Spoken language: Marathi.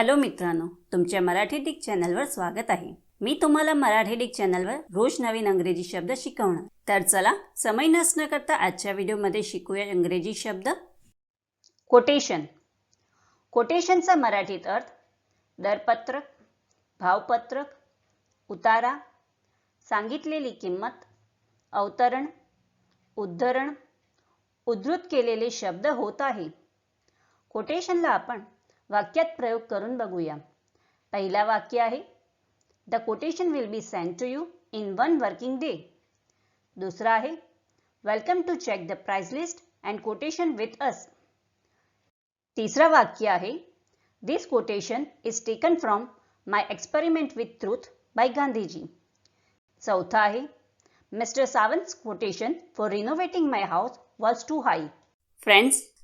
हॅलो मित्रांनो तुमच्या मराठी डिक चॅनलवर स्वागत आहे. मी तुम्हाला मराठी डिक चॅनलवर रोज नवीन अंग्रेजी शब्द शिकवणार. तर चला समय नसणं करता आजच्या व्हिडिओमध्ये शिकूया इंग्रजी शब्द. कोटेशन कोटेशनचा मराठीत अर्थ दरपत्रक भावपत्रक उतारा सांगितलेली किंमत अवतरण उद्धरण उद्धृत केलेले शब्द होत आहे. कोटेशनला आपण वाक्यात प्रयोग करून बघूया. पहिला वाक्य आहे the quotation will be send to you in one working day दुसरा आहे welcome to check the price list and quotation with us तीसरा वाक्य आहे this quotation is taken from my experiment with truth by Gandhiji चौथा आहे mister Sawant quotation for renovating my house was too high friends